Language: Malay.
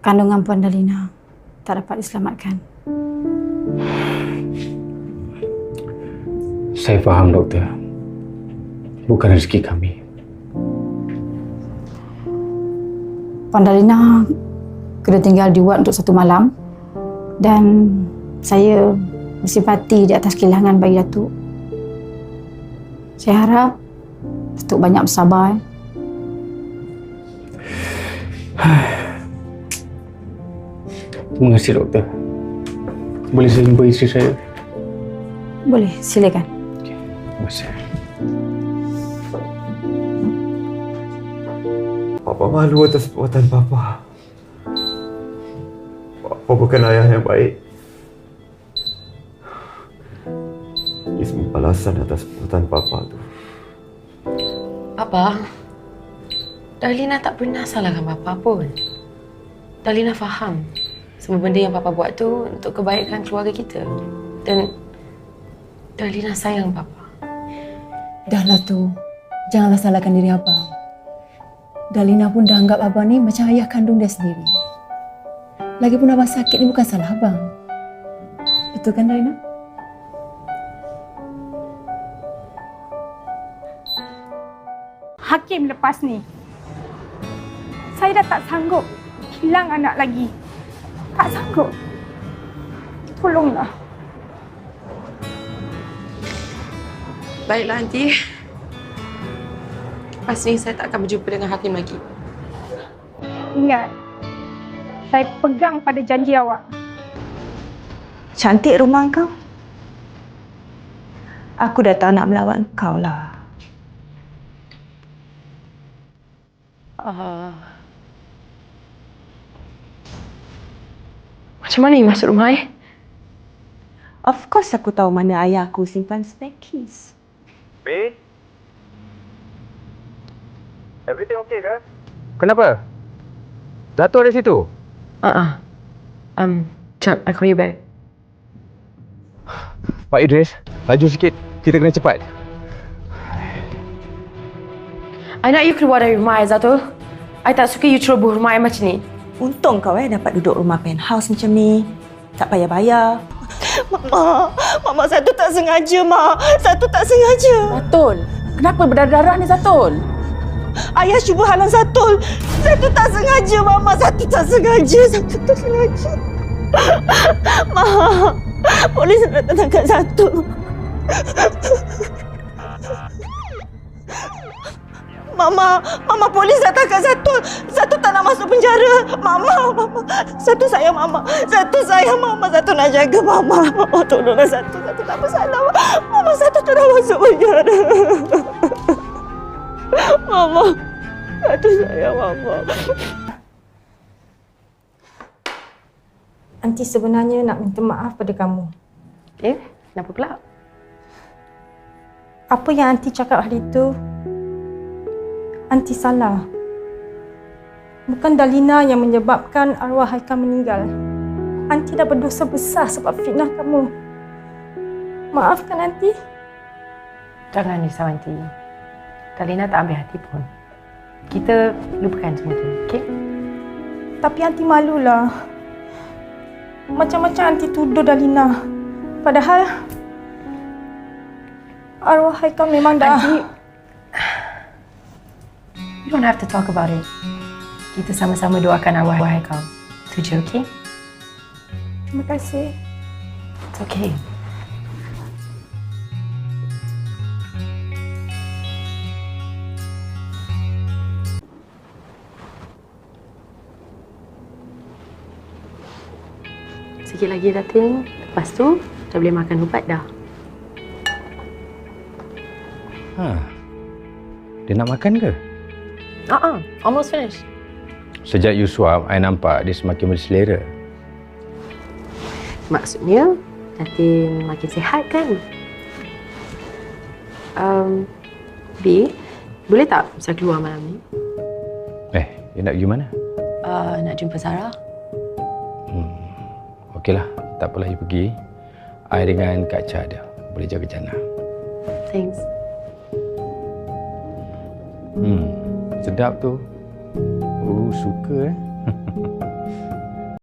kandungan Puan Dalina tak dapat diselamatkan. Saya faham doktor. Bukan rezeki kami. Puan Dalina kena tinggal di ward untuk satu malam dan saya bersimpati di atas kehilangan bayi Datuk. Saya harap Datuk banyak bersabar. eh. Terima kasih doktor. Boleh saya jumpa isteri saya? Boleh, silakan. Terima kasih. Papa malu atas perbuatan Papa. Papa bukan ayah yang baik. Ini semua balasan atas perbuatan Papa tu. Apa? Dalina tak pernah salahkan Papa pun. Dalina faham semua benda yang Papa buat tu untuk kebaikan keluarga kita. Dan Dalina sayang Papa. Dahlah tu. Janganlah salahkan diri abang. Dalina pun dah anggap abang ni macam ayah kandung dia sendiri. Lagipun abang sakit ni bukan salah abang. Betul kan Dalina? Hakim lepas ni. Saya dah tak sanggup hilang anak lagi. Tak sanggup. Tolonglah. Baiklah, Aunty. Lepas ni saya tak akan berjumpa dengan Hakim lagi. Ingat. Saya pegang pada janji awak. Cantik rumah kau. Aku dah tak nak melawan kau lah. Uh, macam mana you masuk rumah eh? Of course aku tahu mana ayah aku simpan snackies. Babe? Everything okay kan? Kenapa? Datuk ada situ? Uh-uh. Um, jap, I call you back. Pak Idris, laju sikit. Kita kena cepat. I nak you keluar dari rumah Zato. I tak suka you ceroboh rumah I macam ni. Untung kau eh dapat duduk rumah penthouse macam ni. Tak payah bayar. Mama, Mama satu tak sengaja, Mak. Satu tak sengaja. Zatul, kenapa berdarah-darah ni Zatul? Ayah cuba halang Satul. Satu tak sengaja, Mama. Satu tak sengaja. Satu tak sengaja. Ma, polis nak tangkap Satul. Mama, Mama polis dah tangkap Satu. Satu tak nak masuk penjara. Mama, Mama. Satu sayang Mama. Satu sayang Mama. Satu nak jaga Mama. Mama tolonglah Satu. Satu tak bersalah. Mama Satu tu dah masuk penjara. Mama. Satu sayang Mama. Aunty sebenarnya nak minta maaf pada kamu. Eh, kenapa pula? Apa yang Aunty cakap hari itu, Aunty salah. Bukan Dalina yang menyebabkan arwah Haikal meninggal. Aunty dah berdosa besar sebab fitnah kamu. Maafkan Aunty. Jangan risau, Aunty. Kalina tak ambil hati pun. Kita lupakan semua tu, okey? Tapi Aunty malulah. Macam-macam Aunty tuduh Dalina. Padahal arwah Haikal memang dah... Aunty, you don't have to talk about it. Kita sama-sama doakan arwah Haikal. Itu je, okey? Terima kasih. It's okay. Sikit lagi Datin. Lepas tu, dah boleh makan ubat dah. Ha. Dia nak makan ke? Ah, uh-uh, almost finished. Sejak you suap, I nampak dia semakin berselera. Maksudnya, Datin makin sihat kan? Um, B, boleh tak saya keluar malam ni? Eh, you nak pergi mana? Uh, nak jumpa Sarah? Okeylah, tak apalah you pergi. I dengan Kak Cha ada. Boleh jaga Jana. Thanks. Hmm, sedap tu. Oh, suka eh.